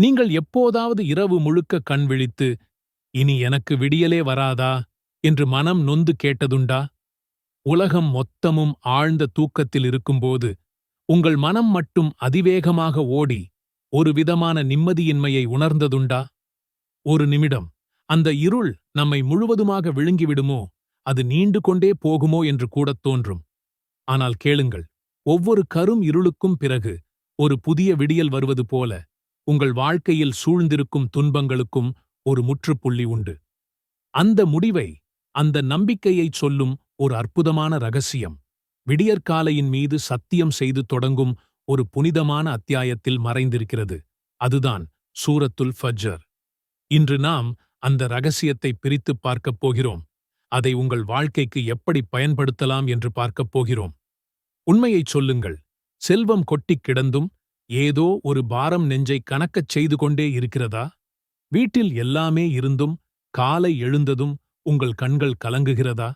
நீங்கள் எப்போதாவது இரவு முழுக்க கண் விழித்து இனி எனக்கு விடியலே வராதா? என்று மனம் நொந்து கேட்டதுண்டா? உலகம் மொத்தமும் ஆழ்ந்த தூக்கத்தில் இருக்கும்போது உங்கள் மனம் மட்டும் அதிவேகமாக ஓடி ஒரு விதமான நிம்மதியின்மையை உணர்ந்ததுண்டா? ஒரு நிமிடம் அந்த இருள் நம்மை முழுவதுமாக விழுங்கிவிடுமோ? அது நீண்டு கொண்டே போகுமோ என்று கூடத் தோன்றும். ஆனால் கேளுங்கள் ஒவ்வொரு கரும் இருளுக்கும் பிறகு ஒரு புதிய விடியல் வருவது போல உங்கள் வாழ்க்கையில் சூழ்ந்திருக்கும் துன்பங்களுக்கும் ஒரு முற்றுப்புள்ளி உண்டு. அந்த முடிவை அந்த நம்பிக்கையைச் சொல்லும் ஒரு அற்புதமான ரகசியம். விடியற்காலையின் மீது சத்தியம் செய்து தொடங்கும் ஒரு புனிதமான அத்தியாயத்தில் மறைந்திருக்கிறது. அதுதான் சூரத்துல் ஃபஜ்ஜர் இன்று நாம் அந்த ரகசியத்தை பிரித்துப் பார்க்கப் போகிறோம். அதை உங்கள் வாழ்க்கைக்கு எப்படி பயன்படுத்தலாம் என்று பார்க்கப் போகிறோம். உண்மையைச் சொல்லுங்கள். செல்வம் கொட்டிக் கிடந்தும் ஏதோ ஒரு பாரம் நெஞ்சை கணக்கச் செய்து கொண்டே இருக்கிறதா? வீட்டில் எல்லாமே இருந்தும் காலை எழுந்ததும் உங்கள் கண்கள் கலங்குகிறதா?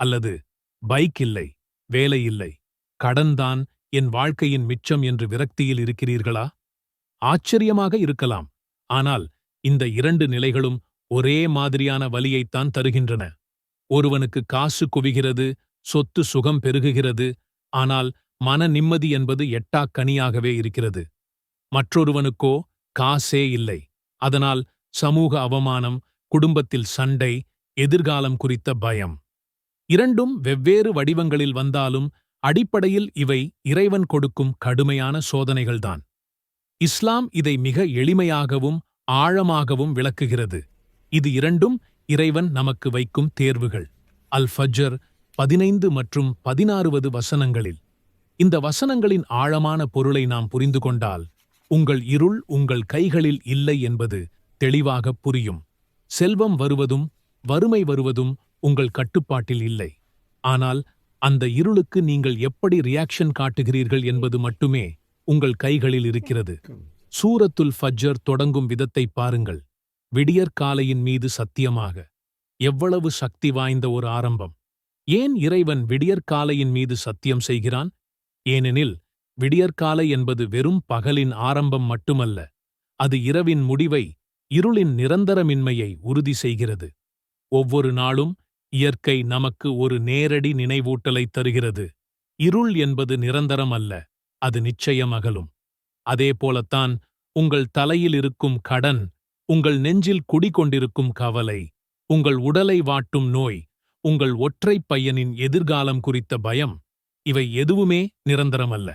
அல்லது பைக் இல்லை வேலை இல்லை கடன்தான் என் வாழ்க்கையின் மிச்சம் என்று விரக்தியில் இருக்கிறீர்களா? ஆச்சரியமாக இருக்கலாம் ஆனால் இந்த இரண்டு நிலைகளும் ஒரே மாதிரியான வலியைத்தான் தருகின்றன. ஒருவனுக்கு காசு குவிகிறது சொத்து சுகம் பெருகுகிறது ஆனால் மன நிம்மதி என்பது எட்டாக் கனியாகவே இருக்கிறது. மற்றொருவனுக்கோ காசே இல்லை. அதனால் சமூக அவமானம் குடும்பத்தில் சண்டை எதிர்காலம் குறித்த பயம். இரண்டும் வெவ்வேறு வடிவங்களில் வந்தாலும் அடிப்படையில் இவை இறைவன் கொடுக்கும் கடுமையான சோதனைகள்தான். இஸ்லாம் இதை மிக எளிமையாகவும் ஆழமாகவும் விளக்குகிறது. இது இரண்டும் இறைவன் நமக்கு வைக்கும் தேர்வுகள். அல் ஃபஜர் பதினைந்து மற்றும் பதினாறுவது வசனங்களில் இந்த வசனங்களின் ஆழமான பொருளை நாம் புரிந்து கொண்டால் உங்கள் இருள் உங்கள் கைகளில் இல்லை என்பது தெளிவாக புரியும். செல்வம் வருவதும் வறுமை வருவதும் உங்கள் கட்டுப்பாட்டில் இல்லை. ஆனால் அந்த இருளுக்கு நீங்கள் எப்படி ரியாக்ஷன் காட்டுகிறீர்கள் என்பது மட்டுமே உங்கள் கைகளில் இருக்கிறது. சூரத்துல் ஃபஜ்ஜர் தொடங்கும் விதத்தை பாருங்கள். விடியற்காலையின் மீது சத்தியமாக எவ்வளவு சக்தி வாய்ந்த ஒரு ஆரம்பம். ஏன் இறைவன் விடியற்காலையின் மீது சத்தியம் செய்கிறான்? ஏனெனில் விடியற்காலை என்பது வெறும் பகலின் ஆரம்பம் மட்டுமல்ல அது இரவின் முடிவை இருளின் நிரந்தரமின்மையை உறுதி செய்கிறது. ஒவ்வொரு நாளும் இயற்கை நமக்கு ஒரு நேரடி நினைவூட்டலைத் தருகிறது. இருள் என்பது நிரந்தரம் அல்ல அது நிச்சயம் அகலும். அதேபோலத்தான் உங்கள் தலையில் இருக்கும் கடன் உங்கள் நெஞ்சில் குடிகொண்டிருக்கும் கவலை உங்கள் உடலை வாட்டும் நோய் உங்கள் ஒற்றைப் பையனின் எதிர்காலம் குறித்த பயம் இவை எதுவுமே நிரந்தரமல்ல.